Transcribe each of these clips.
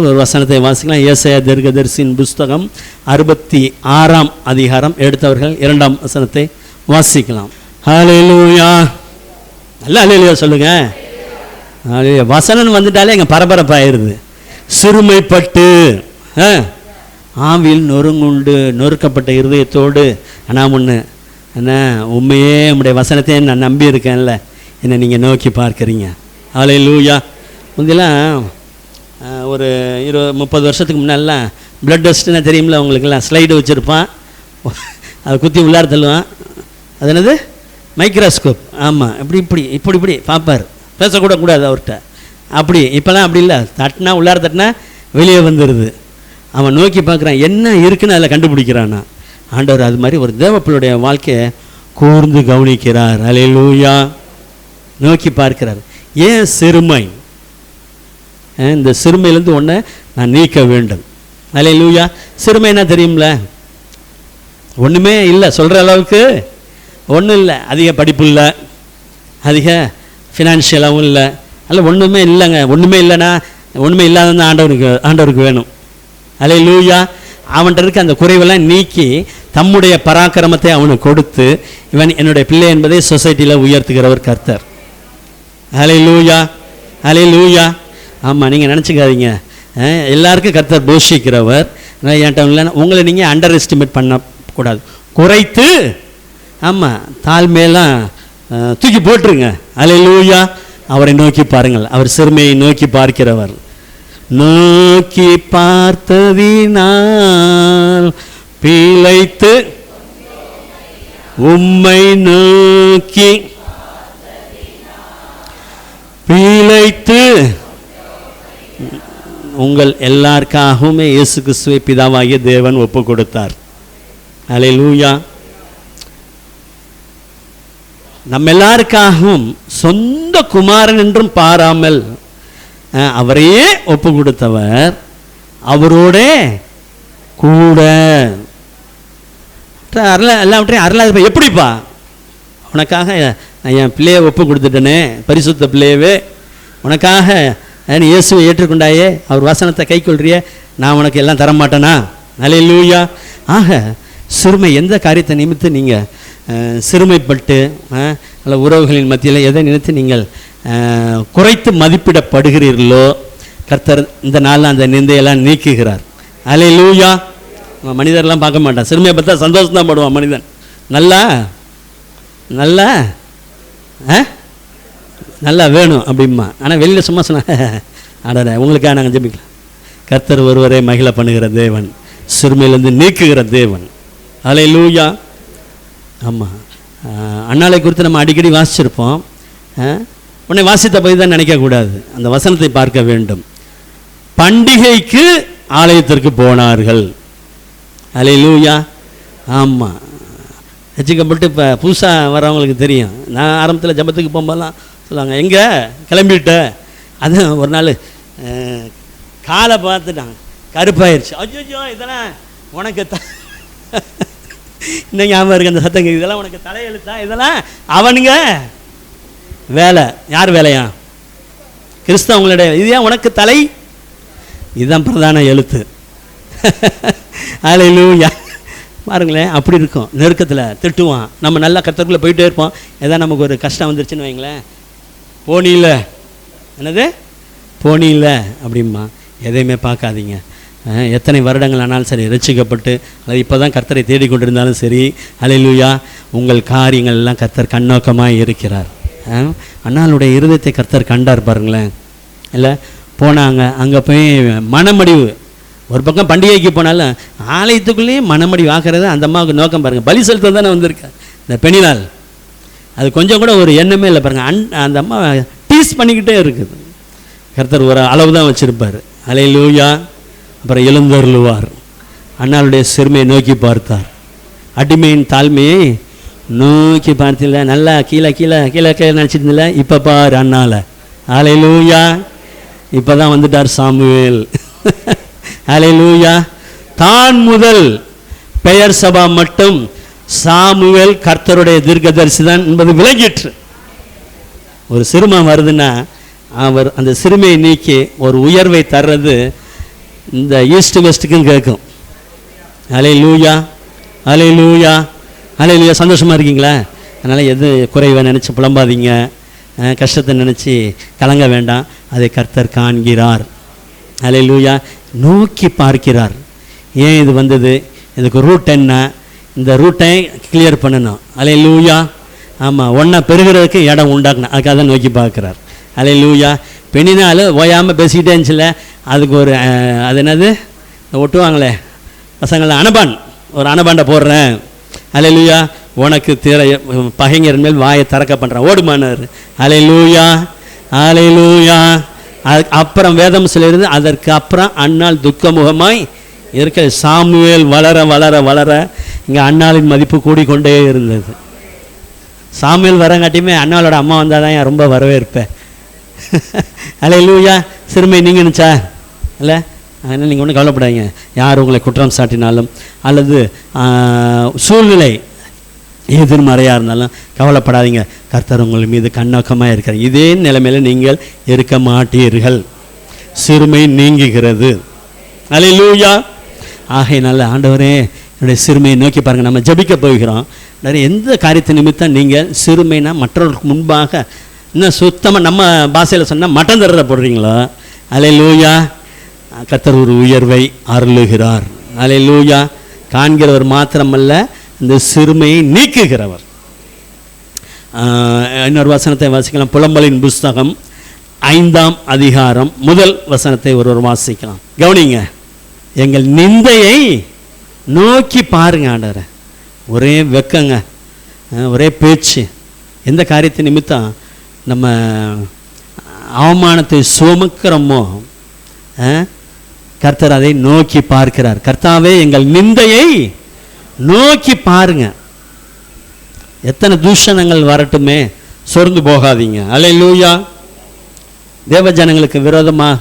ஒரு வசனத்தை வாசிக்கலாம். ஏசையா தீர்க்கதரிசியின் புஸ்தகம் அறுபத்தி ஆறாம் அதிகாரம். எடுத்தவர்கள் இரண்டாம் வசனத்தை வாசிக்கலாம். ஹalleluya. நல்ல அலையிலையா சொல்லுங்க. வசனம் வந்துட்டாலே எங்கள் பரபரப்பாயிருது சிறுமைப்பட்டு ஆ, ஆவியில் நொறுங்குண்டு நொறுக்கப்பட்ட இருதயத்தோடு ஆனால் ஒன்று என்ன உண்மையே உம்முடைய வசனத்தை நான் நம்பியிருக்கேன்ல. என்னை நீங்கள் நோக்கி பார்க்குறீங்க. ஹalleluya. முந்திலாம் ஒரு இருபது முப்பது வருஷத்துக்கு முன்னாடிலாம் ப்ளட் டெஸ்ட்னா தெரியுமில்ல அவங்களுக்குலாம் ஸ்லைடு வச்சுருப்பான். அதை குத்தி உள்ளார தள்ளுவான். அது என்னது? மைக்ரோஸ்கோப் ஆமாம் இப்படி இப்படி இப்படி இப்படி. பார்ப்பார். பேசக்கூட கூடாது அவர்கிட்ட. அப்படி இப்போலாம் அப்படி இல்லை. தட்டினா உள்ளார தட்டினா வெளியே வந்துடுது அவன் நோக்கி பார்க்குறான் என்ன இருக்குன்னு அதில் கண்டுபிடிக்கிறானா? ஆண்டவர் அது மாதிரி ஒரு தேவப்பிள்ளுடைய வாழ்க்கையை கூர்ந்து கவனிக்கிறார். அலையலூயா நோக்கி பார்க்கிறார். ஏன் சிறுமை? இந்த சிறுமையிலேருந்து ஒன்றை நான் நீக்க வேண்டும். அலே லூயா சிறுமை என்ன தெரியும்ல? ஒன்றுமே இல்லை சொல்கிற அளவுக்கு ஒன்றும் இல்லை. அதிக படிப்பு இல்லை அதிக ஃபினான்ஷியலாகவும் இல்லை. அல்ல ஒன்றுமே இல்லைங்க. ஒன்றுமே இல்லைன்னா ஒன்றுமே இல்லாதது ஆண்டவருக்கு ஆண்டவருக்கு வேணும். அலே லூயா அவன்கிட்ட இருக்க அந்த குறைவெல்லாம் நீக்கி தம்முடைய பராக்கிரமத்தை அவனுக்கு கொடுத்து இவன் என்னுடைய பிள்ளை என்பதை சொசைட்டியில் உயர்த்துகிறவர் கர்த்தர். அலை லூயா அலே லூயா ஆமாம் நீங்கள் நினச்சிக்காதீங்க. எல்லாருக்கும் கர்த்தர் போஷிக்கிறவர். என்கிட்ட இல்லைன்னா உங்களை நீங்கள் அண்டர் எஸ்டிமேட் பண்ணக்கூடாது. குறைத்து ஆமாம் தாழ்மையெல்லாம் தூக்கி போட்டுருங்க. அலை லூயா அவரை நோக்கி பாருங்கள். அவர் சிறுமையை நோக்கி பார்க்கிறவர். நோக்கி பார்த்ததினால் பிழைத்து உம்மை நோக்கி பிழைத்து உங்கள் எல்லாருக்காகவுமே இயேசு கிறிஸ்துவை பிதாவாகிய தேவன் ஒப்பு கொடுத்தார் அல்லேலூயா நம்ம எல்லாருக்காகவும் சொந்த குமாரன் என்றும் பாராமல் அவரையே ஒப்பு கொடுத்தவர் அவரோட கூட. அருள எல்லாவற்றையும் அருளாது எப்படிப்பா? உனக்காக நான் என் பிள்ளையை ஒப்பு கொடுத்துட்டேனே பரிசுத்த பிள்ளையவே. உனக்காக நீ இயேசுவை ஏற்றுக்கொண்டாயே அவர் வசனத்தை கை கொள்றிய நான் உனக்கு எல்லாம் தர மாட்டேனா லூயா ஆக சிறுமை எந்த காரியத்தை நிமித்து நீங்கள் சிறுமைப்பட்டு அல்ல உறவுகளின் மத்தியில் எதை நினைத்து நீங்கள் குறைத்து மதிப்பிடப்படுகிறீர்களோ கர்த்தர் இந்த நாளில் அந்த நிந்தையெல்லாம் நீக்குகிறார். அலை லூயா மனிதர்லாம் பார்க்க மாட்டான். சிறுமையை பார்த்தா சந்தோஷம் தான் படுவான் மனிதன். நல்லா? நல்லா? ஆ நல்லா வேணும் அப்படிம்மா ஆனால் வெளியில் சும்மா சொன்னாங்க அடடா உங்களுக்காக நாங்கள் ஜெபிக்கலாம். கர்த்தர் ஒருவரே மகிழ பண்ணுகிற தேவன் சிறுமையிலேருந்து நீக்குகிற தேவன். அலை லூயா ஆமாம் அண்ணாலை குறித்து நம்ம அடிக்கடி வாசிச்சிருப்போம். ஆ? உன்னை வாசித்த போய் தான் நினைக்கக்கூடாது அந்த வசனத்தை பார்க்க வேண்டும். பண்டிகைக்கு ஆலயத்திற்கு போனார்கள். அலை லூயா ஆமாம் ரசிக்கப்பட்டு இப்போ புதுசாக வரவங்களுக்கு தெரியும். நான் ஆரம்பத்தில் ஜபத்துக்கு போகும்போதெல்லாம் சொல்லுவாங்க எங்கே? கிளம்பிட்ட. அது ஒரு நாள் காலை பார்த்துட்டாங்க. கருப்பாயிருச்சு. அஜோஜோ இதெல்லாம் உனக்கு த இன்னும் ஞாபகம் இருக்குது அந்த சத்தங்க இதெல்லாம் உனக்கு தலையெழுத்தா? இதெல்லாம் அவனுங்க வேலை. யார் வேலையா? கிறிஸ்தவங்களுடைய இது ஏன் உனக்கு தலை? இதுதான் பிரதான எழுத்து. அலையிலூயா பாருங்களேன் அப்படி இருக்கும். நெருக்கத்தில் திட்டுவான். நம்ம நல்லா கத்தருக்குள்ளே போயிட்டே இருப்போம். ஏதாவது நமக்கு ஒரு கஷ்டம் வந்துருச்சுன்னு வைங்களேன். போனியில். என்னது? போனியில் அப்படிம்மா எதையுமே பார்க்காதீங்க. எத்தனை வருடங்கள் ஆனாலும் சரி ரசிக்கப்பட்டு அல்லது இப்போ தான் கர்த்தரை தேடிக்கொண்டிருந்தாலும் சரி அலையிலுயா உங்கள் காரியங்கள் எல்லாம் கர்த்தர் கண்ணோக்கமாக இருக்கிறார். அண்ணாளுடைய இருதயத்தை கர்த்தர் கண்டார் பாருங்களேன். இல்லை போனாங்க அங்கே போய் மனமடிவு. ஒரு பக்கம் பண்டிகைக்கு போனாலும் ஆலயத்துக்குள்ளேயே மனமடி வாக்குறது அந்த அம்மாவுக்கு நோக்கம் பாருங்கள் பலி செலுத்த தானே வந்திருக்கேன் இந்த பெண்ணினால். அது கொஞ்சம் கூட ஒரு எண்ணமே இல்லை பாருங்கள் அன் அந்த அம்மா டீஸ் பண்ணிக்கிட்டே இருக்குது. கர்த்தர் ஒரு அளவு தான் வச்சுருப்பார். அலையிலூயா அப்புறம் எழுந்தருளுவார். அண்ணாளுடைய சிறுமையை நோக்கி பார்த்தார். அடிமையின் தாழ்மையை நோக்கி பார்த்தில்ல. நல்லா கீழே கீழே கீழே கீழே நினச்சிருந்தில்ல? இப்போ பார் அண்ணால. அலையிலூயா இப்போ தான் வந்துட்டார் சாமுவேல். அலையிலூயா தான் முதல் பெயர் சபா மட்டும் சாமுவேல் கர்த்தருடைய தீர்க்கதரிசி தான் என்பது விளங்கிற்று. ஒரு சிறுமை வருதுன்னா அவர் அந்த சிறுமையை நீக்கி ஒரு உயர்வை தர்றது இந்த ஈஸ்ட் வெஸ்ட்டுக்கும் கேட்கும். அலை லூயா அலை லூயா அலை லூயா சந்தோஷமாக இருக்கீங்களா? அதனால் எது குறைவை நினச்சி புலம்பாதீங்க. கஷ்டத்தை நினச்சி கலங்க வேண்டாம். அதை கர்த்தர் காண்கிறார். அலை லூயா நோக்கி பார்க்கிறார். ஏன் இது வந்தது? இதுக்கு ரூட் என்ன? இந்த ரூட்டை கிளியர் பண்ணணும். அலை லூயா ஆமாம் ஒன்றா பெருகிறதுக்கு இடம் உண்டாக்கணும். அதுக்காக தான் நோக்கி பார்க்குறார். அலை லூயா பெண்ணினாலும் ஓயாமல் பேசிக்கிட்டே இருந்துச்சுல அதுக்கு ஒரு அது என்னது? ஒட்டுவாங்களே. பசங்களை அனபான் ஒரு அனபாண்டை போடுறேன். அலை லூயா உனக்கு திரை பகைஞர் மேல் வாயை திறக்க பண்ணுறேன் ஓடுமானார். அலை லூயா அலை லூயா அது அப்புறம் வேதம் சொல்லியிருந்து அதற்கு அப்புறம் அன்னால் துக்கமுகமாய் இருக்க சாமுவேல் வளர வளர வளர இங்கே அண்ணாளின் மதிப்பு கூடிக்கொண்டே இருந்தது. சாமியல் வரங்காட்டியுமே அண்ணாவோட அம்மா வந்தால் தான் ரொம்ப வரவேற்பேன் அலையிலூயா சிறுமை நீங்கள் நினச்சா இல்லை? அதனால் நீங்கள் ஒன்றும் கவலைப்படாதீங்க. யார் உங்களை குற்றம் சாட்டினாலும் அல்லது சூழ்நிலை எதிர்மறையாக இருந்தாலும் கவலைப்படாதீங்க. கர்த்தர் உங்கள் மீது கண்ணோக்கமாக இருக்கிறார். இதே நிலைமையில நீங்கள் இருக்க மாட்டீர்கள். சிறுமை நீங்குகிறது. அலையிலூயா ஆகையினால ஆண்டவரே என்னுடைய சிறுமையை நோக்கி பாருங்கள் நம்ம ஜெபிக்க போகிறோம். நிறைய எந்த காரியத்தை நிமித்தம் நீங்கள் சிறுமைனா மற்றவர்களுக்கு முன்பாக இன்னும் சுத்தமாக நம்ம பாஷையில் சொன்னால் மட்டம் தர்றதை போடுறீங்களோ? அலை லூயா கத்தர் ஒரு உயர்வை அருளுகிறார். அலை லூயா காண்கிறவர் மாத்திரமல்ல இந்த சிறுமையை நீக்குகிறவர். ஆஹ், இன்னொரு வசனத்தை வாசிக்கலாம். புலம்பலின் புஸ்தகம் ஐந்தாம் அதிகாரம் முதல் வசனத்தை ஒருவர் வாசிக்கலாம். கவனிங்க. எங்கள் நிந்தையை நோக்கி பாருங்க ஆண்டவரை. ஒரே வெக்கங்க ஆஹ், ஒரே பேச்சு. எந்த காரியத்தை நிமித்தம் நம்ம அவமானத்தை சுமக்கிறோமோ ஆஹ், கர்த்தர் அதை நோக்கி பார்க்கிறார். கர்த்தாவே எங்கள் நிந்தையை நோக்கி பாருங்க. எத்தனை தூஷணங்கள் வரட்டுமே சொர்ந்து போகாதீங்க. அலை லூயா தேவஜனங்களுக்கு விரோதமாக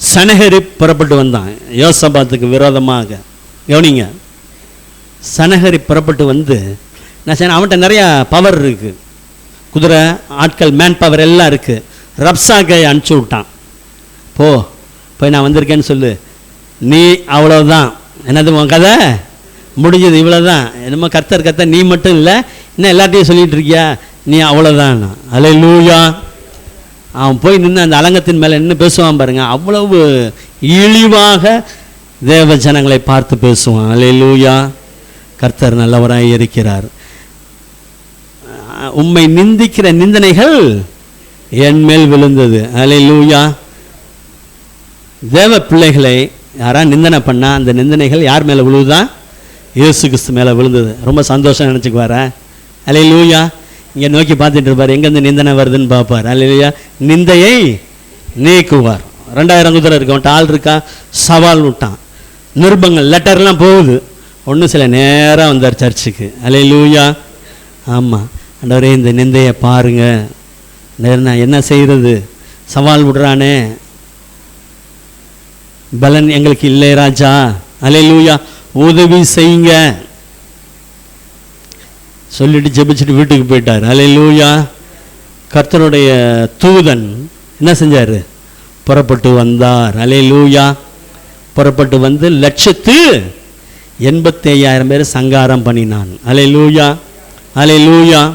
சனகரி புறப்பட்டு வந்தான். யோசபாத்துக்கு விரோதமாக. கவனிங்க. சனகரி புறப்பட்டு வந்து நான் சொன்னேன் அவன்கிட்ட நிறையா பவர் இருக்குது குதிரை ஆட்கள் மேன் பவர் எல்லாம் இருக்குது ரப்சாக்கை அனுப்பிச்சி விட்டான். போ போய் நான் வந்திருக்கேன்னு சொல்லு. நீ அவ்வளோதான் என்னது உன் கதை? முடிஞ்சது இவ்வளோதான் என்னமோ கர்த்தர் கத்த நீ மட்டும் இல்லை. இன்னும் எல்லாத்தையும் சொல்லிகிட்டு இருக்கியா? நீ அவ்வளோதான் அலை லூயா அவன் போய் நின்று அந்த அலங்கத்தின் மேலே நின்று பேசுவான் பாருங்க. அவ்வளவு இழிவாக தேவ ஜனங்களை பார்த்து பேசுவான். அலே லூயா கர்த்தர் நல்லவராய் இருக்கிறார். உம்மை நிந்திக்கிற நிந்தனைகள் என் மேல் விழுந்தது. அலை லூயா தேவ பிள்ளைகளை யாராக நிந்தனை பண்ணா அந்த நிந்தனைகள் யார் மேலே விழுதா இயேசு கிறிஸ்து மேலே விழுந்தது. ரொம்ப சந்தோஷம் நினச்சிக்குவாரா. அலே லூயா இங்கே நோக்கி பார்த்துட்டு இருப்பார் எங்கேருந்து நிந்தனை வருதுன்னு பார்ப்பார். அலையிலுயா நிந்தையை நீக்குவார். ரெண்டாயிரம் குதிரை இருக்கு. அவன்கிட்ட ஆள் இருக்கா? சவால் விட்டான். நிருபங்கள் லெட்டர்லாம் போகுது. ஒன்றும் சில நேரம் வந்தார் சர்ச்சுக்கு. அலை லூயா ஆமாம் அண்டவரே இந்த நிந்தையை பாருங்க. நான் என்ன செய்கிறது சவால் விடுறானே. பலன் எங்களுக்கு இல்லை ராஜா. அலையிலூயா உதவி செய்யுங்க. சொல்லிட்டு ஜெபிச்சுட்டு வீட்டுக்கு போயிட்டார். அலையிலூயா கர்த்தனுடைய தூதன் என்ன செஞ்சார்? புறப்பட்டு வந்தார். அலையிலூயா புறப்பட்டு வந்து லட்சத்து எண்பத்தி ஐயாயிரம் பேர் சங்காரம் பண்ணினான். அலையிலூயா அலையிலூயா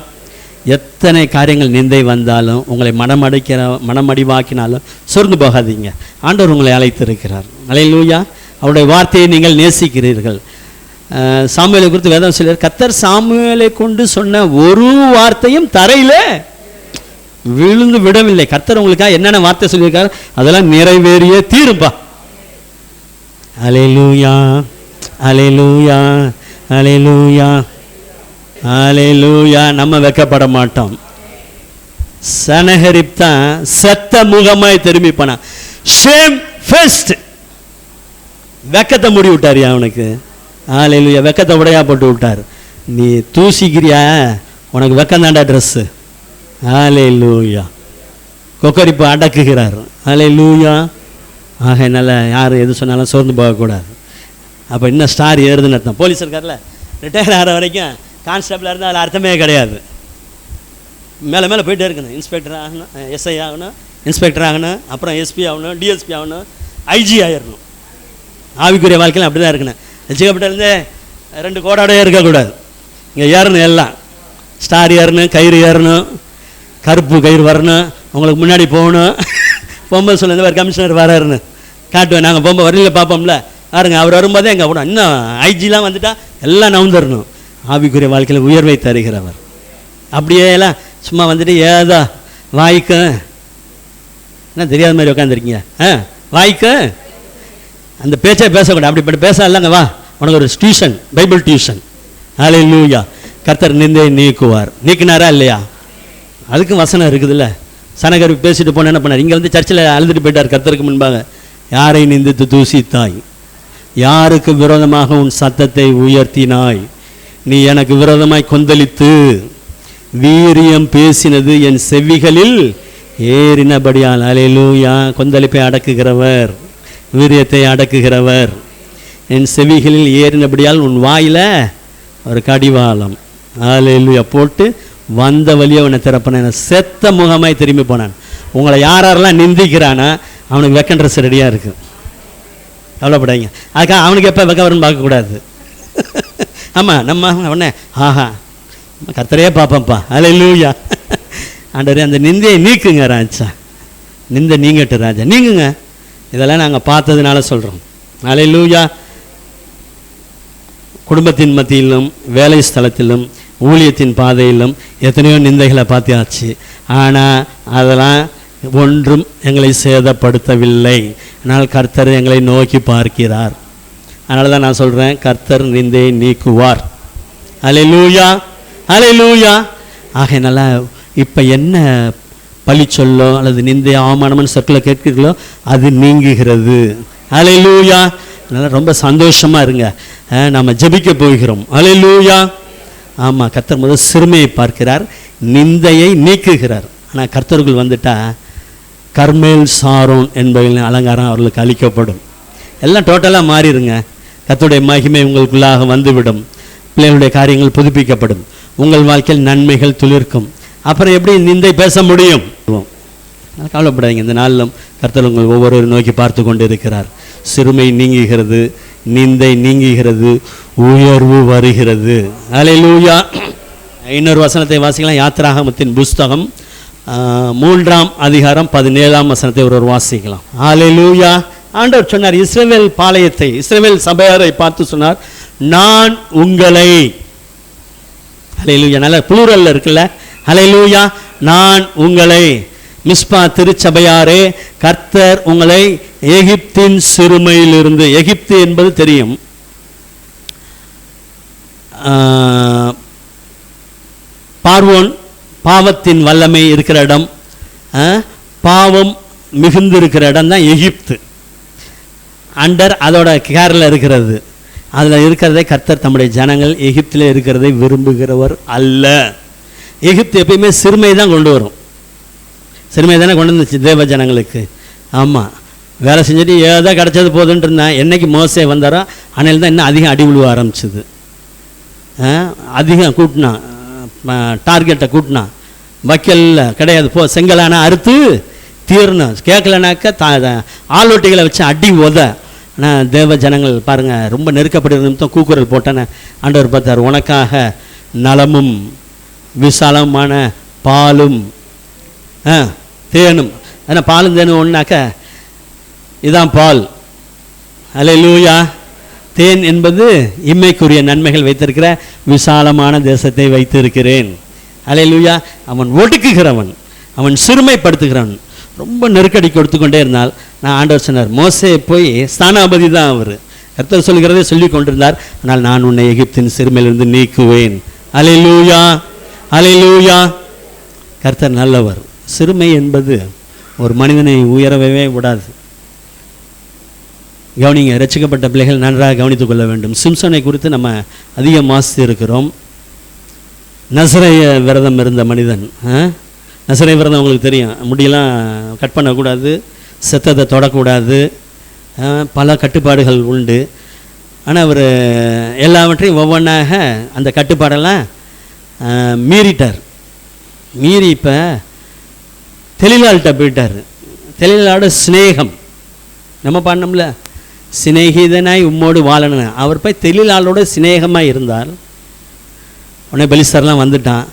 எத்தனை காரியங்கள் நிந்தை வந்தாலும் உங்களை மனமடைக்கிற மனமடிவாக்கினாலும் சொர்ந்து போகாதீங்க. ஆண்டவர் உங்களை அழைத்திருக்கிறார். அலையிலூயா அவருடைய வார்த்தையை நீங்கள் நேசிக்கிறீர்கள். சாமுவேலை குறித்து வேதம் சொல்லியார் கத்தர் சாமுவேலை கொண்டு சொன்ன ஒரு வார்த்தையும் தரையில் விழுந்து விடவில்லை. கர்த்தர் உங்களுக்காக என்னென்ன வார்த்தை சொல்லியிருக்காரு? அதெல்லாம் நிறைவேறியே தீரும்பா. அலையலூயா அலையலூயா அலையலூயா அலையலூயா நம்ம வெக்கப்பட மாட்டோம். சனஹரிப் தான் சத்த முகமாய் திரும்பி போனான் ஷேம் ஃபர்ஸ்ட் வெக்கத்தை முடி விட்டார் அவனுக்கு? ஆலையில் வெக்கத்தை உடையா போட்டு விட்டார். நீ தூசிக்கிறியா? உனக்கு வெக்கந்தாண்டா ட்ரெஸ்ஸு ஆலை லூயா கொக்கரிப்பு அடக்குகிறார். ஆலை லூயா ஆக என்னால் யார் எது சொன்னாலும் சோர்ந்து போகக்கூடாது. அப்போ இன்னும் ஸ்டார் ஏறுதுன்னு அர்த்தம். போலீஸ் இருக்கார்ல ரிட்டையர் ஆகிற வரைக்கும் கான்ஸ்டபிளாக இருந்தால் அதில் அர்த்தமே கிடையாது. மேலே மேலே போயிட்டே இருக்கணும். இன்ஸ்பெக்டர் ஆகணும் எஸ்ஐ ஆகணும் இன்ஸ்பெக்டர் ஆகணும் அப்புறம் எஸ்பி ஆகணும் டிஎஸ்பி ஆகணும் ஐஜி ஆயிடணும் ஆவிக்குரிய வாழ்க்கையில் அப்படி தான் இருக்கணும். ரசிக்கப்பட்டிருந்தே ரெண்டு கோடாடையே இருக்கக்கூடாது. இங்கே ஏறணும் எல்லாம். ஸ்டார் ஏறணும் கயிறு ஏறணும் கருப்பு கயிறு வரணும் உங்களுக்கு முன்னாடி போகணும். போகும்போது சொல்ல இந்த மாதிரி கமிஷனர் வராருன்னு காட்டுவேன். நாங்கள் போகும்போது வரையில் பார்ப்போம்ல. பாருங்க அவர் வரும்போதே எங்கள் கூட இன்னும் ஐஜிலாம் வந்துட்டா எல்லாம் நவுந்துடணும் ஆவிக்குரிய வாழ்க்கையில் உயர்வை தருகிறவர். அப்படியே எல்லாம் சும்மா வந்துட்டு ஏதோ வாய்க்கு. என்ன தெரியாத மாதிரி உட்காந்துருக்கீங்க ஆ வாய்க்கு. அந்த பேச்சே பேசக்கூடாது. அப்படிப்பட்ட பேச இல்லைங்க வா. உனக்கு ஒரு டியூஷன் பைபிள் டியூஷன் ஆலே லூயா கர்த்தர் நிந்தை நீக்குவார். நீக்கினாரா இல்லையா? அதுக்கும் வசனம் இருக்குதுல்ல. சனகர் பேசிட்டு போன என்ன பண்ணார்? இங்கே வந்து சர்ச்சில் அழுதுட்டு போயிட்டார் கர்த்தருக்கு முன்பாக. யாரை நிந்தித்து தூசித்தாய்? யாருக்கு விரோதமாக உன் சத்தத்தை உயர்த்தினாய்? நீ எனக்கு விரோதமாய் கொந்தளித்து வீரியம் பேசினது என் செவிகளில் ஏறினபடியால். அலையிலூயா கொந்தளிப்பை அடக்குகிறவர். வீரியத்தை அடக்குகிறவர். என் செவிகளில் ஏறினபடியால் உன் வாயில ஒரு கடிவாளம். அலையிலூயா போட்டு வந்த வழியை அவனை திறப்பினேன் செத்த முகமாய் திரும்பி போனான். உங்களை யார் யாரெல்லாம் நிந்திக்கிறானா அவனுக்கு வெக்கன் ட்ரெஸ் ரெடியாக இருக்கு. கவலைப்படாதீங்க. அதுக்காக அவனுக்கு எப்போ வெக்க வரும்னு பார்க்கக்கூடாது ஆமாம் நம்ம உடனே ஆஹா கர்த்தரையே பார்ப்போம்ப்பா அலை லூயா ஆண்டவரே அந்த நிந்தையை நீக்குங்க ராஜா. நிந்தை நீங்கட்டு ராஜா. நீங்குங்க. இதெல்லாம் நாங்கள் பார்த்ததுனால சொல்கிறோம் அலை லூயா குடும்பத்தின் மத்தியிலும் வேலை ஸ்தலத்திலும் ஊழியத்தின் பாதையிலும் எத்தனையோ நிந்தைகளை பார்த்தாச்சு. ஆனால் அதெல்லாம் ஒன்றும் எங்களை சேதப்படுத்தவில்லை. ஆனால் கர்த்தர் எங்களை நோக்கி பார்க்கிறார். அதனால தான் நான் சொல்கிறேன் கர்த்தர் நிந்தையை நீக்குவார். அலை லூயா அலை லூயா ஆகையினால இப்போ என்ன பழி சொல்லோ அல்லது நிந்தை அவமானம்னு சொற்களை கேட்கிறீர்களோ அது நீங்குகிறது. அலை லூயா அதனால் ரொம்ப சந்தோஷமாக இருங்க. நம்ம ஜபிக்க ஜெபிக்க போகிறோம். அலை லூயா ஆமாம் கர்த்தர் முதல் சிறுமையை பார்க்கிறார். நிந்தையை நீக்குகிறார். ஆனால் கர்த்தர்கள் வந்துட்டா கர்மேல் சாரோன் என்பவர்களின் அலங்காரம் அவர்களுக்கு அளிக்கப்படும். எல்லாம் டோட்டலாக மாறிடுங்க. கர்த்தருடைய மகிமை உங்களுக்குள்ளாக வந்துவிடும். பிள்ளைகளுடைய காரியங்கள் புதுப்பிக்கப்படும். உங்கள் வாழ்க்கையில் நன்மைகள் துளிர்க்கும். அப்புறம் எப்படி நிந்தை பேச முடியும்? கவலைப்படாதீங்க. இந்த நாளிலும் கர்த்தர் உங்கள் ஒவ்வொருவரும் நோக்கி பார்த்து கொண்டு இருக்கிறார் சிறுமை நீங்குகிறது நிந்தை நீங்குகிறது உயர்வு வருகிறது. அலையிலூயா இன்னொரு வசனத்தை வாசிக்கலாம். யாத்திராகமத்தின் புஸ்தகம் மூன்றாம் அதிகாரம் பதினேழாம் வசனத்தை ஒருவர் வாசிக்கலாம். அலையிலூயா ஆண்டவர் சொன்னார் இஸ்ரேவேல் பாளையத்தை இஸ்ரேவேல் சபையாரை பார்த்து சொன்னார் நான் உங்களை ஹalleluya நல்ல ப்ளூரல்ல இருக்குல்ல. ஹalleluya நான் உங்களை மிஸ்பா திருச்சபையாரே கர்த்தர் உங்களை எகிப்தின் சிறுமையிலிருந்து எகிப்து என்பது தெரியும். பார்வோன் பாவத்தின் வல்லமை இருக்கிற இடம் பாவம் மிகுந்து இருக்கிற இடம் தான் எகிப்து. அண்டர் அதோட கேரில் இருக்கிறது. அதில் இருக்கிறதே கர்த்தர் தம்முடைய ஜனங்கள் எகிப்தில் இருக்கிறதை விரும்புகிறவர் அல்ல. எகிப்து எப்பயுமே சிறுமை தான் கொண்டு வரும். சிறுமை தானே கொண்டு வந்துச்சு தேவ ஜனங்களுக்கு? ஆமாம் வேலை செஞ்சுட்டு ஏதோ கிடச்சது போதுன்ட்டு இருந்தேன் என்னைக்கு மோசே வந்தாரோ அன்னையில் தான் இன்னும் அதிகம் அடி விழுவ ஆரம்பிச்சிது. அதிகம் கூட்டினான் டார்கெட்டை கூட்டினான் வக்கல்ல கிடையாது போ செங்கலானா அறுத்து தீரணும். கேட்கலனாக்க தா த- ஆளோட்டிகளை வச்சு அடி உத. ஆனால் தேவ ஜனங்கள் பாருங்கள் ரொம்ப நெருக்கப்படுகிற நிமித்தம் கூக்குரல் போட்டேன்னு ஆண்டவர் பார்த்தார் உனக்காக நலமும் விசாலமான பாலும் ஆ தேனும். ஏன்னா பாலும் தேனும் ஒன்றாக்க இதான் பால். அல்லேலூயா. தேன் என்பது இம்மைக்குரிய நன்மைகள் வைத்திருக்கிற விசாலமான தேசத்தை வைத்திருக்கிறேன். அலை லூயா அவன் ஒடுக்குகிறவன். அவன் சிறுமைப்படுத்துகிறவன். ரொம்ப நெருக்கடி கொடுத்து கொண்டே இருந்தால் நான் ஆண்டவர் சொன்னார் மோசே போய் ஸ்தானாபதி தான் அவர். கர்த்தர் சொல்கிறதே சொல்லி கொண்டிருந்தார். ஆனால் நான் உன்னை எகிப்தின் சிறுமையிலிருந்து நீக்குவேன். அலை லூயா அலை லூயா கர்த்தர் நல்லவர். சிறுமை என்பது ஒரு மனிதனை உயரவே விடாது. கவனிங்க ரட்சிக்கப்பட்ட பிள்ளைகள் நன்றாக கவனித்துக் கொள்ள வேண்டும். சிம்சனை குறித்து நம்ம அதிகம் மாசு இருக்கிறோம் நசரைய விரதம் இருந்த மனிதன் ஆ? நசரை விரதம் உங்களுக்கு தெரியும். முடியெல்லாம் கட் பண்ணக்கூடாது செத்ததை தொடக்கூடாது பல கட்டுப்பாடுகள் உண்டு. ஆனால் அவர் எல்லாவற்றையும் ஒவ்வொன்றாக அந்த கட்டுப்பாடெல்லாம் மீறிட்டார். மீறி இப்போ தெளிலாள்கிட்ட போயிட்டார். தெளிலாட சிநேகம். நம்ம பண்ணோம்ல சிநேகிதனாய் உம்மோடு வாழணும் அவர் போய் தெளிலாளோட சிநேகமாக இருந்தார். உடனே பெலிஸ்தர்லாம் வந்துட்டான்.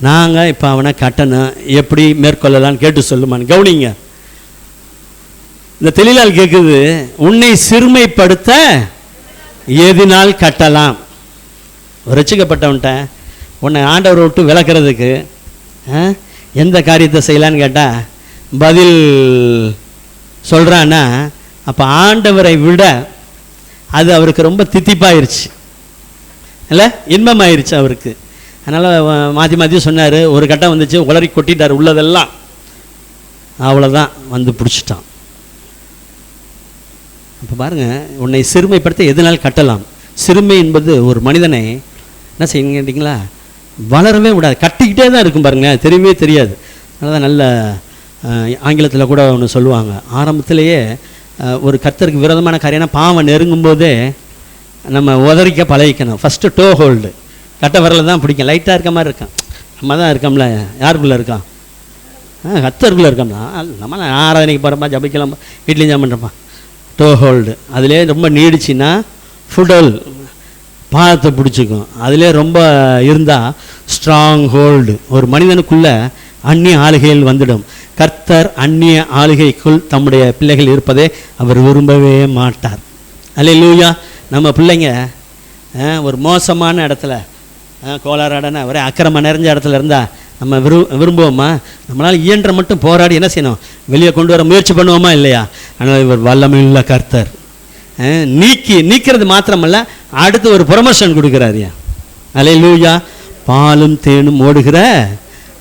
நாங்கள் இப்போ அவனை கட்டணும். எப்படி மேற்கொள்ளலாம்னு கேட்டு சொல்லுமான்னு. கவுனிங்க. இந்த தெளிலால் கேட்குது உன்னை சிறுமைப்படுத்த எதினால் கட்டலாம். ரசிக்கப்பட்டவன்ட்ட உன்னை ஆண்டவரை விட்டு விளக்குறதுக்கு ஆ, எந்த காரியத்தை செய்யலான்னு கேட்டால் பதில் சொல்கிறான்னா அப்போ ஆண்டவரை விட அது அவருக்கு ரொம்ப தித்திப்பாயிருச்சு. இல்லை? இன்பமாயிருச்சு அவருக்கு. அதனால் மாற்றி மாற்றி சொன்னார் ஒரு கட்டம் வந்துச்சு உளறி கொட்டிட்டார் உள்ளதெல்லாம். அவ்வளோதான் வந்து பிடிச்சிட்டான். இப்போ பாருங்கள் உன்னை சிறுமைப்படுத்த எதனால் கட்டலாம். சிறுமை என்பது ஒரு மனிதனை என்ன செய்யுங்க கேட்டிங்களா? வளரவே விடாது. கட்டிக்கிட்டே தான் இருக்கும் பாருங்களேன் தெரியவே தெரியாது. அதனால தான் நல்ல ஆங்கிலத்தில் கூட ஒன்று சொல்லுவாங்க. ஆரம்பத்திலேயே ஒரு கத்தருக்கு விரோதமான காரியம்னா பாவம் நெருங்கும் போதே நம்ம உதறிக்க பழகிக்கணும். ஃபஸ்ட்டு டோ ஹோல்டு கட்டை விரல தான் பிடிக்கும். லைட்டாக இருக்க மாதிரி இருக்கான். நம்ம தான் இருக்கோம்ல. யாருக்குள்ளே இருக்கான்? ஆ கத்தருக்குள்ளே இருக்கோம்னா நம்ம ஆராதனைக்கு போகிறப்பா ஜபிக்கலாம். வீட்லேயும் ஜாம் பண்ணுறப்பா டோ ஹோல்டு அதிலே ரொம்ப நீடிச்சுன்னா ஃபுடல் பாதத்தை பிடிச்சிக்கும். அதிலே ரொம்ப இருந்தால் ஸ்ட்ராங் ஹோல்டு ஒரு மனிதனுக்குள்ள அந்நிய ஆளுகையில் வந்துடும். கர்த்தர் அந்நிய ஆளுகைக்குள் தம்முடைய பிள்ளைகள் இருப்பதை அவர் விரும்பவே மாட்டார். அல்ல லூயா நம்ம பிள்ளைங்க ஒரு மோசமான இடத்துல ஆ, ஒரே அக்கிரமம் நிறைஞ்ச இடத்துல இருந்தால் நம்ம விரு விரும்புவோமா? நம்மளால் இயன்ற மட்டும் போராடி என்ன செய்யணும்? வெளியே கொண்டு வர முயற்சி பண்ணுவோமா இல்லையா? ஆனால் இவர் வல்லமையுள்ள கர்த்தர். நீக்கி நீக்கிறது மாத்திரமல்ல அடுத்து ஒரு ப்ரொமோஷன் கொடுக்குறாருயா அலே லூயா பாலும் தேனும் ஓடுகிற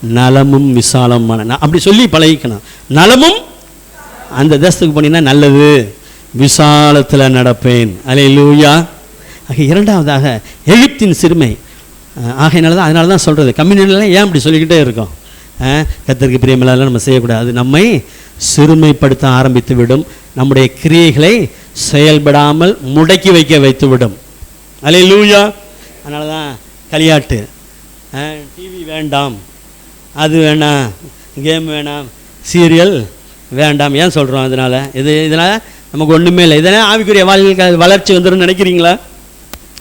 நலமும் விசாலமான நான் அப்படி சொல்லி பழகிக்கணும். நலமும் அந்த தேசத்துக்கு போனீங்கன்னா நல்லது. விசாலத்தில் நடப்பேன். அலே லூயா ஆக இரண்டாவதாக எகிப்தின் சிறுமை. ஆகையினால தான் அதனால தான் சொல்கிறது கம்யூனிட்டிலாம் ஏன் அப்படி சொல்லிக்கிட்டே இருக்கோம்? அஹ், கர்த்தருக்கு நம்ம செய்யக்கூடாது. நம்மை சிறுமைப்படுத்த ஆரம்பித்து விடும் நம்முடைய கிரியைகளை செயல்படாமல் முடக்கி வைக்க வைத்து விடும் லூயா அதனால தான் களியாட்டு டிவி வேண்டாம். அது வேணாம் கேம் வேணாம் சீரியல் வேண்டாம். ஏன் சொல்கிறோம் அதனால்? இது இதனால் நமக்கு ஒன்றுமே இல்லை. இதனால் ஆவிக்குரிய வாழ்க்கை வளர்ச்சி வந்துடும் நினைக்கிறீங்களா?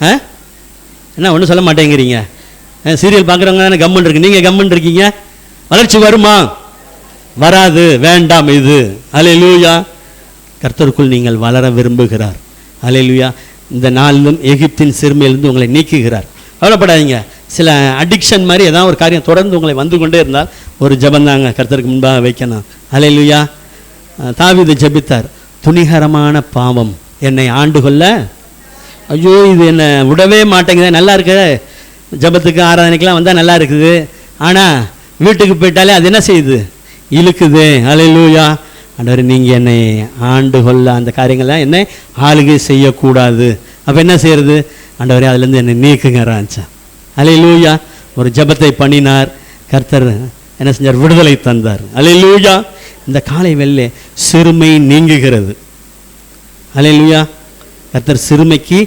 ஆ? என்ன ஒன்றும் சொல்ல மாட்டேங்கிறீங்க? சீரியல் பார்க்குறவங்க தானே கம்மன் இருக்கு. நீங்கள் கம்மன் இருக்கீங்க வளர்ச்சி வருமா? வராது. வேண்டாம் இது. அலையிலூயா கர்த்தருக்குள் நீங்கள் வளர விரும்புகிறார். அலையிலுயா இந்த நாளிலும் எகிப்தின் சிறுமையிலிருந்து உங்களை நீக்குகிறார். கவலைப்படாதீங்க. சில அடிக்ஷன் மாதிரி ஏதாவது ஒரு காரியம் தொடர்ந்து உங்களை வந்து கொண்டே இருந்தால் ஒரு ஜெபந்தாங்க கர்த்தருக்கு முன்பாக வைக்கணும். அலையிலுயா தாவிதை ஜெபித்தார். துணிகரமான பாவம். என்னை ஆண்டு கொள்ள. ஐயோ இது என்னை விடவே மாட்டேங்குது. நல்லா இருக்குது ஜெபத்துக்கு ஆராதனைக்கெலாம் வந்தால் நல்லா இருக்குது. ஆனால் வீட்டுக்கு போயிட்டாலே அது என்ன செய்யுது? இழுக்குது. அலையிலூயா ஆண்டவர் நீங்கள் என்னை ஆண்டு கொள்ள அந்த காரியங்கள்லாம் என்னை ஆளுகை செய்யக்கூடாது. அப்போ என்ன செய்யறது? ஆண்டவரே அதுலேருந்து என்னை நீக்குங்கிறான்னுச்சா அலை லூயா ஒரு ஜெபத்தை பண்ணினார். கர்த்தர் என்ன செஞ்சார்? விடுதலை தந்தார். அலை லூயா இந்த காலை வெள்ளை சிறுமை நீங்குகிறது. அலை லூயா கர்த்தர் சிறுமைக்கு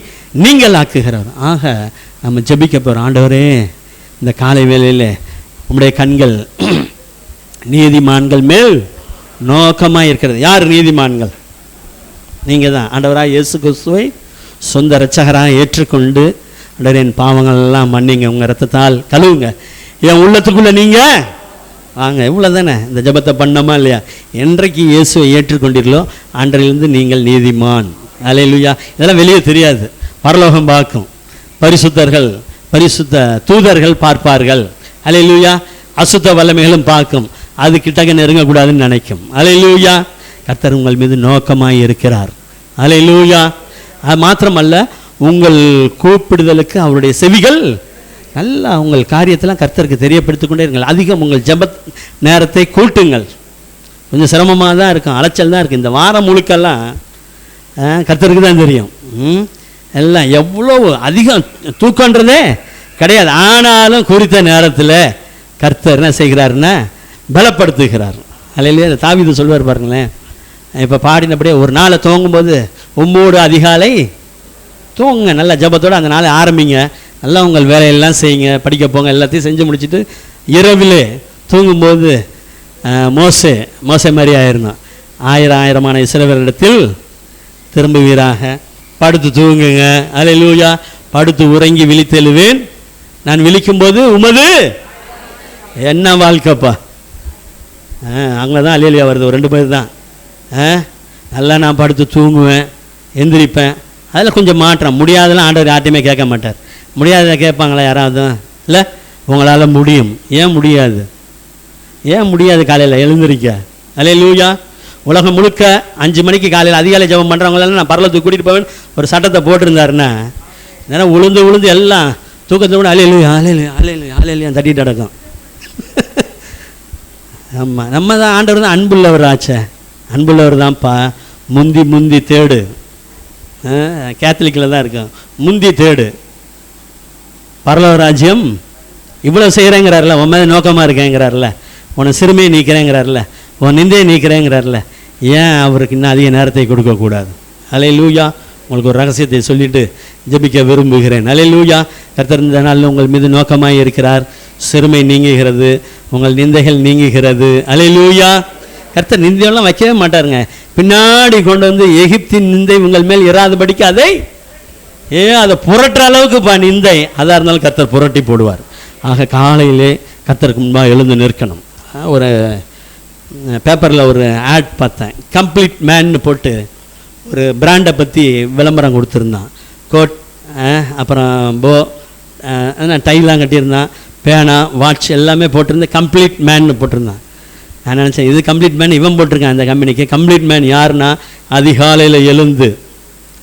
நீங்கள் ஆக்குகிறார். ஆக நம்ம ஜபிக்க போகிறோம் ஆண்டவரே இந்த காலை வேலையில் உங்களுடைய கண்கள் நீதிமான்கள் மேல் நோக்கமாக இருக்கிறது. யார் நீதிமான்கள்? நீங்கள் தான் ஆண்டவராக இயேசு கிறிஸ்துவை சொந்த ரச்சகராக ஏற்றுக்கொண்டு ஆண்டவர் என் பாவங்கள் எல்லாம் மன்னிங்க. உங்கள் ரத்தத்தால் கழுவுங்க. என் உள்ளத்துக்குள்ளே நீங்கள் வாங்க. இவ்வளோ தானே இந்த ஜபத்தை பண்ணோமா இல்லையா? என்றைக்கு இயேசுவை ஏற்றுக்கொண்டீர்களோ அன்றையிலிருந்து நீங்கள் நீதிமான். அலையிலுயா இதெல்லாம் வெளியே தெரியாது. பரலோகம் பார்க்கும். பரிசுத்தர்கள் பரிசுத்த தூதர்கள் பார்ப்பார்கள். அலையிலுயா அசுத்த வல்லமைகளும் பார்க்கும். அது கிட்டக்க நெருங்கக்கூடாதுன்னு நினைக்கும். அலை லூயா கர்த்தர் உங்கள் மீது நோக்கமாக இருக்கிறார். அலை லூயா அது மாத்திரமல்ல உங்கள் கூப்பிடுதலுக்கு அவருடைய செவிகள் நல்லா உங்கள் காரியத்தெல்லாம் கர்த்தருக்கு தெரியப்படுத்திக் கொண்டே இருங்கள். அதிகம் உங்கள் ஜெப நேரத்தை கூட்டுங்கள். கொஞ்சம் சிரமமாக தான் இருக்கும் அலைச்சல் தான் இருக்குது இந்த வாரம் முழுக்கெல்லாம் ஆ, கர்த்தருக்கு தான் தெரியும். ம், எல்லாம் எவ்வளோ அதிகம் தூக்கன்றதே கிடையாது. ஆனாலும் குறித்த நேரத்தில் கர்த்தர் என்ன செய்கிறாருன்னா பலப்படுத்துகிறார். அல்லையிலே அந்த தாவீது சொல்வார் பாருங்களேன். இப்போ பாடினபடியே ஒரு நாளை துவங்கும்போது ஒம்போடு அதிகாலை தூங்குங்க நல்லா ஜபத்தோடு அந்த நாளை ஆரம்பிங்க. நல்லா உங்கள் வேலையெல்லாம் செய்யுங்க படிக்க போங்க எல்லாத்தையும் செஞ்சு முடிச்சுட்டு இரவிலே தூங்கும்போது மோசே மோசை மாதிரி ஆயிருந்தோம் ஆயிரம் ஆயிரமான இஸ்ரவேலிடத்தில் திரும்புவீராக. படுத்து தூங்குங்க. அல்லேலூயா படுத்து உறங்கி விழித்தெழுவேன். நான் விழிக்கும்போது உமது என்ன வாழ்க்கைப்பா? அங்கே தான் அலையிலியா வருது. ஒரு ரெண்டு பேர் தான். ஆ, நல்லா நான் படுத்து தூங்குவேன் எந்திரிப்பேன். அதில் கொஞ்சம் மாற்றம். முடியாதெல்லாம் ஆண்டவர் யார்ட்டையுமே கேட்க மாட்டார். முடியாத கேட்பாங்களா யாராவது? இல்லை உங்களால் முடியும். ஏன் முடியாது? ஏன் முடியாது காலையில் எழுந்திருக்க? அலே லூயா உலகம் முழுக்க அஞ்சு மணிக்கு காலையில் அதிகாலை ஜெபம் பண்ணுறவங்களெல்லாம் நான் பரலத்துக்கு கூட்டிகிட்டு போவேன். ஒரு சட்டத்தை போட்டிருந்தாருன்னா ஏன்னா உளுந்து உளுந்து எல்லாம் தூக்கத்தை விட அலையிலு அலையிலு அலையிலு அலையிலையும் தட்டிட்டு நடக்கும் ஆமாம் நம்ம தான் ஆண்டவர் தான் அன்புள்ளவர் ஆச்சே அன்புள்ளவர் தான்ப்பா முந்தி முந்தி தேடு. கேத்தலிக்கில் தான் இருக்கும். முந்தி தேடு. பரலவ ராஜ்யம் இவ்வளோ செய்கிறேங்கிறார்ல உன் மேலே நோக்கமாக இருக்கேங்கிறார்ல. உன்னை சிறுமையை நீக்கிறேங்கிறார்ல. உன் நிந்தையை நீக்கிறேங்கிறார்ல. ஏன் அவருக்கு இன்னும் அதிக நேரத்தை கொடுக்கக்கூடாது? அலை லூயா உங்களுக்கு ஒரு ரகசியத்தை சொல்லிட்டு ஜெபிக்க விரும்புகிறேன். அலை லூயா கத்திருந்த நாளில் உங்கள் மீது நோக்கமாக இருக்கிறார். சிறுமை நீங்குகிறது. உங்கள் நிந்தைகள் நீங்குகிறது. அலை லூயா கர்த்தர் நிந்தையெல்லாம் வைக்கவே மாட்டாருங்க. பின்னாடி கொண்டு வந்து எகிப்தின் நிந்தை உங்கள் மேல் இராதபடிக்கு அதை ஏ அதை புரட்டுற அளவுக்கு பா நிந்தை. அதாக இருந்தாலும் கர்த்தர் புரட்டி போடுவார். ஆக காலையிலே கர்த்தருக்கு முன்பாக எழுந்து நிற்கணும். ஒரு பேப்பரில் ஒரு ஆட் பார்த்தேன். கம்ப்ளீட் மேன்னு போட்டு ஒரு பிராண்டை பற்றி விளம்பரம் கொடுத்துருந்தான். கோட் அப்புறம் போ டைலாம் கட்டியிருந்தான். பேனா வாட்ச் எல்லாமே போட்டிருந்தேன். கம்ப்ளீட் மேன்னு போட்டிருந்தான். நான் நினச்சேன் இது கம்ப்ளீட் மேன் இவன் போட்டிருக்கான் அந்த கம்பெனிக்கு. கம்ப்ளீட் மேன் யாருன்னா அதிகாலையில் எழுந்து.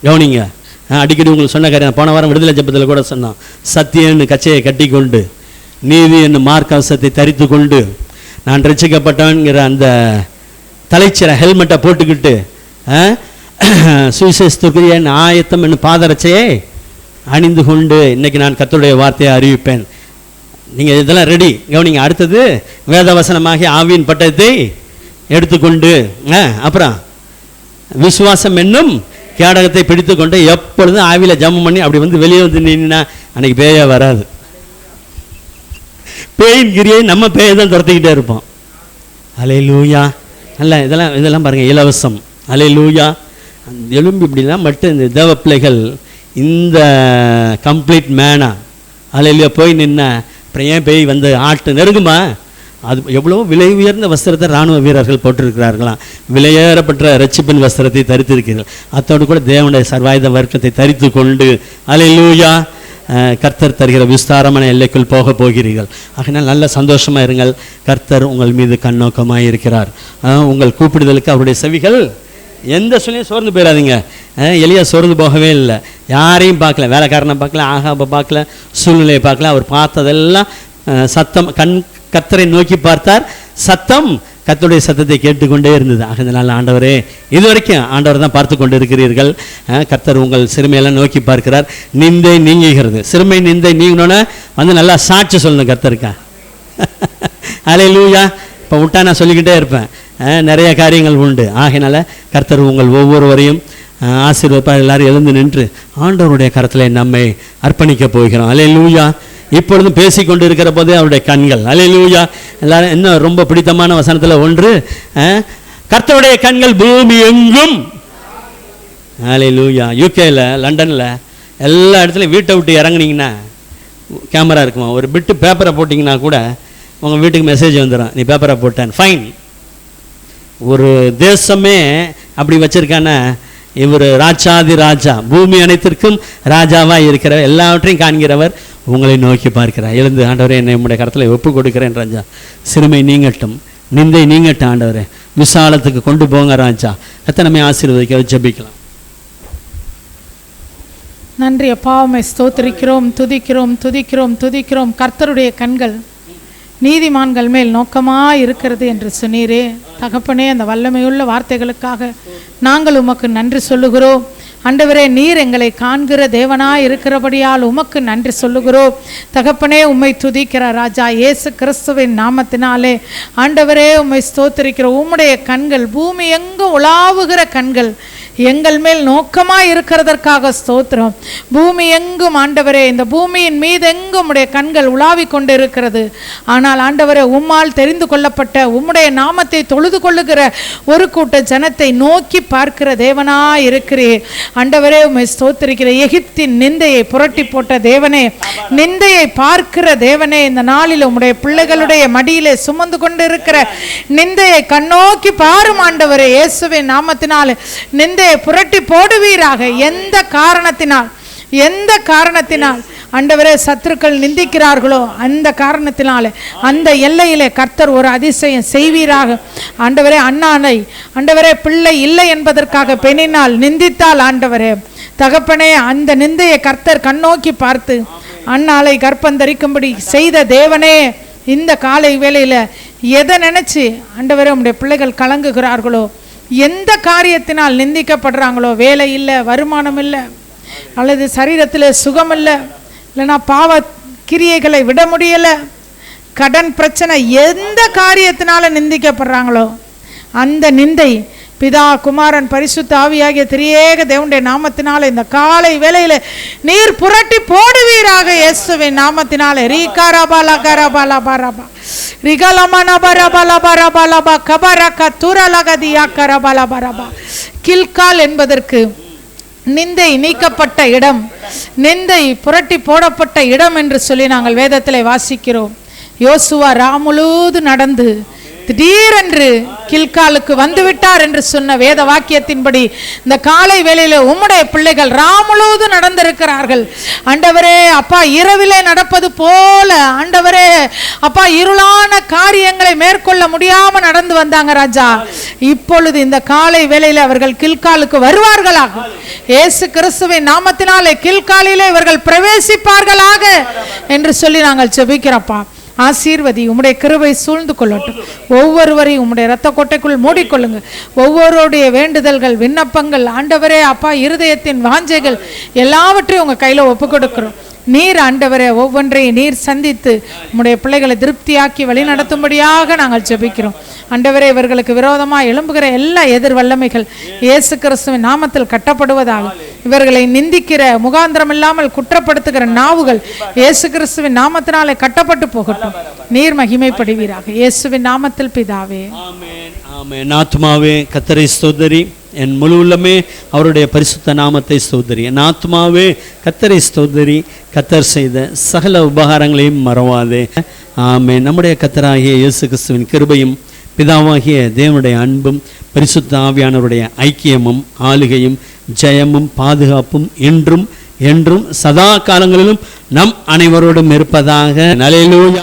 கவனிங்க. நான் அடிக்கடி உங்களுக்கு சொன்ன காரியம் போன வாரம் விடுதலை ஜப்பத்தில் கூட சொன்னான். சத்தியன்னு கச்சையை கட்டி கொண்டு நீதி என்னும் மார்க்கவசத்தை தரித்து கொண்டு நான் ரசிக்கப்பட்டவன்கிற அந்த தலைச்சிற ஹெல்மெட்டை போட்டுக்கிட்டு சுவிசேஷத்துக்குரிய ஆயத்தம் என்னும் பாதரச்சையை அணிந்து கொண்டு இன்னைக்கு நான் கத்தோடைய வார்த்தையை அறிவிப்பேன். நீங்கள் இதெல்லாம் ரெடி கவனிங்க அடுத்தது வேதவசனமாகி ஆவியின் பட்டத்தை எடுத்துக்கொண்டு ஆ, அப்புறம் விசுவாசம் என்னும் கேடகத்தை பிடித்து கொண்டு எப்பொழுதும் ஆவியில் ஜெபம் பண்ணி அப்படி வந்து வெளியே வந்து நின்னா அன்னைக்கு பேயே வராது. பேயின் கிரியை நம்ம பேயை தான் துரத்திக்கிட்டே இருப்போம். அலை லூயா அல்ல இதெல்லாம் இதெல்லாம் பாருங்கள் இலவசம். அலை லூயா எலும்பு இப்படிலாம் மட்டும் இந்த தேவ பிள்ளைகள் இந்த கம்ப்ளீட் மேனா அலையில போய் நின்ன அப்புறம் ஏன் பேய் வந்து ஆட்டு நெருங்குமா? அது எவ்வளோ விலை உயர்ந்த வஸ்திரத்தை இராணுவ வீரர்கள் போட்டிருக்கிறார்களாம். விலையேறப்பட்ட ரட்சிப்பின் வஸ்திரத்தை தரித்திருக்கிறீர்கள். அத்தோடு கூட தேவனுடைய சர்வாயுத வர்க்கத்தை தரித்து கொண்டு அலையிலூயா கர்த்தர் தருகிற விஸ்தாரமான எல்லைக்குள் போக போகிறீர்கள். ஆகினால் நல்ல சந்தோஷமாக இருங்கள். கர்த்தர் உங்கள் மீது கண்ணோக்கமாக இருக்கிறார் உங்கள் கூப்பிடுதலுக்கு அவருடைய செவிகள் எந்த சூழ்நிலையும் சோர்ந்து போயிடாதீங்க. அஹ், சோர்ந்து போகவே இல்லை. யாரையும் பார்க்கல. வேலைக்காரனை பார்க்கல ஆகாபை பார்க்கல சூழ்நிலையை பார்க்கல. அவர் பார்த்ததெல்லாம் சத்தம் கண் கத்தரை நோக்கி பார்த்தார். சத்தம் கர்த்தருடைய சத்தத்தை கேட்டுக்கொண்டே இருந்தது. ஆகதனால் ஆண்டவரே இது வரைக்கும் ஆண்டவர் தான் பார்த்து கொண்டு இருக்கிறீர்கள் கர்த்தர் உங்கள் சிறுமையெல்லாம் நோக்கி பார்க்கிறார். நிந்தை நீங்குகிறது. சிறுமை நிந்தை நீங்கினோன்னே வந்து நல்லா சாட்சி சொல்லணும் கர்த்தருக்கா. அலே லூயா இப்போ விட்டா நான் சொல்லிக்கிட்டே இருப்பேன். நிறைய காரியங்கள் உண்டு. ஆகையினால் கர்த்தர் உங்கள் ஒவ்வொருவரையும் ஆசீர்வப்பாக எல்லாரும் எழுந்து நின்று ஆண்டவருடைய கரத்தில் நம்மை அர்ப்பணிக்க போகிறோம். அலே லூயா இப்பொழுதும் பேசிக்கொண்டு இருக்கிற போதே அவருடைய கண்கள். அலே லூயா எல்லாரும் இன்னும் ரொம்ப பிடித்தமான வசனத்தில் ஒன்று கர்த்தருடைய கண்கள் பூமி எங்கும்? அலே லூயா யூகேயில் லண்டனில் எல்லா இடத்துலையும் வீட்டை விட்டு இறங்குனீங்கன்னா கேமரா இருக்குமா? ஒரு பிட்டு பேப்பரை போட்டிங்கன்னா கூட உங்கள் வீட்டுக்கு மெசேஜ் வந்துடும் நீ பேப்பரை போட்டேன். ஃபைன் ஒரு தேசமே அப்படி வச்சிருக்கான இவர் ராஜாதி ராஜா. பூமி அனைத்திற்கும் ராஜாவாக இருக்கிறவர் எல்லாவற்றையும் காண்கிறவர் உங்களை நோக்கி பார்க்கிறார். எழுந்து ஆண்டவரே என்னை உம்முடைய கரத்தில் ஒப்பு கொடுக்கிறேன் ராஜா. சிறுமை நீங்கட்டும் நிந்தை நீங்கட்டும் ஆண்டவரே. விசாலத்துக்கு கொண்டு போங்க ராஜா. எத்தனை ஆசீர்வதிக்க ஜபிக்கலாம். நன்றி அப்பா ஸ்தோத்திரிக்கிறோம் துதிக்கிறோம் துதிக்கிறோம் துதிக்கிறோம். கர்த்தருடைய கண்கள் நீதிமான்கள் மேல் நோக்கமாக இருக்கிறது என்று சொன்னீரே. தகப்பனே அந்த வல்லமையுள்ள வார்த்தைகளுக்காக நாங்கள் உமக்கு நன்றி சொல்லுகிறோம். ஆண்டவரே நீர் எங்களை காண்கிற தேவனாய் இருக்கிறபடியால் உமக்கு நன்றி சொல்லுகிறோம். தகப்பனே உம்மை துதிக்கிற ராஜா இயேசு கிறிஸ்துவின் நாமத்தினாலே ஆண்டவரே உம்மை ஸ்தோத்திரிக்கிற உம்முடைய கண்கள் பூமி எங்கும் உலாவுகிற கண்கள் எங்கள் மேல் நோக்கமாக இருக்கிறதற்காக ஸ்தோத்திரம். பூமி எங்கும் ஆண்டவரே இந்த பூமியின் மீது எங்கும் உடைய கண்கள் உலாவிக் கொண்டு இருக்கிறது ஆனால் ஆண்டவரே உம்மால் தெரிந்து கொள்ளப்பட்ட உம்முடைய நாமத்தை தொழுது கொள்ளுகிற ஒரு கூட்ட ஜனத்தை நோக்கி பார்க்கிற தேவனா இருக்கிறீர். ஆண்டவரே உம்மை ஸ்தோத்திருக்கிற எகிப்தின் நிந்தையை புரட்டி போட்ட தேவனே நிந்தையை பார்க்கிற தேவனே இந்த நாளில் உம்முடைய பிள்ளைகளுடைய மடியிலே சுமந்து கொண்டு இருக்கிற நிந்தையை கண்ணோக்கி பாரும் ஆண்டவரே இயேசுவின் நாமத்தினால் நிந்தையை புரட்டி போடுவீராக. எந்த காரணத்தினால்? எந்த காரணத்தினால்? அண்டவரே சத்துருக்கள் நிந்திக்கிறார்களோ அந்த காரணத்தினாலே அந்த எல்லையிலே கர்த்தர் ஒரு அதிசயம் செய்வீராக. ஆண்டவரே அண்ணானை ஆண்டவரே பிள்ளை இல்லை என்பதற்காக பெண்ணினால் நிந்தித்தால் ஆண்டவரே. தகப்பனே அந்த நிந்தையை கர்த்தர் கண்ணோக்கி பார்த்து அண்ணாலை கர்ப்பந்தரிக்கும்படி செய்த தேவனே இந்த காலை வேளையில் எதை நினைச்சு ஆண்டவரே உடைய பிள்ளைகள் கலங்குகிறார்களோ எந்த காரியத்தினால் நிந்திக்கப்படுறாங்களோ வேலை இல்லை வருமானம் இல்லை அல்லது சரீரத்தில் சுகம் இல்லை இல்லைன்னா பாவ கிரியைகளை விட முடியலை கடன் பிரச்சனை எந்த காரியத்தினால நிந்திக்கப்படுறாங்களோ அந்த நிந்தை பிதா குமாரன் பரிசுத்த ஆவியாகிய திரியேக தேவனுடைய நாமத்தினால இந்த காலை வேலையில் நீர் புரட்டி போடுவீராக இயேசுவின் நாமத்தினாலே. ரீகாராபாலா கராபாலா பாராபா ரிகலமன பரபல பரபலபா கபரக துரலகதியா கரபல பரபா கில்கால் என்பதற்கு நிந்தை நீக்கப்பட்ட இடம் நிந்தை புரட்டி போடப்பட்ட இடம் என்று சொல்லி நாங்கள் வேதத்தில் வாசிக்கிறோம். யோசுவா ராமுழுது நடந்து திடீரென்று கில்காலுக்கு வந்து விட்டார் என்று சொன்ன வேத வாக்கியத்தின்படி இந்த காலை வேளையில உம்முடைய பிள்ளைகள் ராமுழுவது நடந்திருக்கிறார்கள். ஆண்டவரே அப்பா இரவிலே நடப்பது போல ஆண்டவரே அப்பா இருளான காரியங்களை மேற்கொள்ள முடியாம நடந்து வந்தாங்க ராஜா. இப்பொழுது இந்த காலை வேளையில அவர்கள் கில்காலுக்கு வருவார்களாக. இயேசு கிறிஸ்துவின் நாமத்தினாலே கில்காலிலே இவர்கள் பிரவேசிப்பார்களாக என்று சொல்லி நாங்கள் செபிக்கிறப்பா ஆசீர்வதி உம்முடைய கிருவை சூழ்ந்து கொள்ளட்டும். ஒவ்வொருவரையும் உம்முடைய இரத்த கொட்டைக்குள் மூடிக்கொள்ளுங்க ஒவ்வொருடைய வேண்டுதல்கள் விண்ணப்பங்கள் ஆண்டவரே அப்பா இருதயத்தின் வாஞ்சைகள் எல்லாவற்றையும் உங்கள் கையில் ஒப்பு கொடுக்குறோம் நீர் ஆண்டவரே ஒவ்வொன்றையும் நீர் சந்தித்து உம்முடைய பிள்ளைகளை திருப்தியாக்கி வழி நடத்தும்படியாக நாங்கள் ஜெபிக்கிறோம். ஆண்டவரே இவர்களுக்கு விரோதமாக எழும்புகிற எல்லா எதிர் வல்லமைகள் இயேசு கிறிஸ்துவின் நாமத்தில் கட்டப்படுவதாக. இவர்களை நிந்திக்கிற முகாந்திரம் இல்லாமல் குற்றப்படுத்துகிற நாவுகள் இயேசு கிறிஸ்துவின் நாமத்தினாலே கட்டப்பட்டு போகட்டும். நீர் மகிமைப்படுவீராக. இயேசுவின் நாமத்தில் பிதாவே. ஆமென் ஆமென். ஆத்மாவே கத்தரை ஸ்தோதரி. என் முழு உள்ளமே அவருடைய பரிசுத்த நாமத்தை ஸ்தோதரி. என் ஆத்மாவே கத்தரை ஸ்தோதரி. கத்தர் செய்த சகல உபகாரங்களையும் மறவாதே. ஆமே நம்முடைய கத்தராகிய இயேசு கிறிஸ்துவின் கிருபையும் பிதாவாகிய தேவனுடைய அன்பும் பரிசுத்த ஆவியானவருடைய ஐக்கியமும் ஆளுகையும் ஜெயமும் பாதுகாப்பும் என்றும் என்றும் சதா காலங்களிலும் நம் அனைவரோடும் இருப்பதாக. நலையிலூயா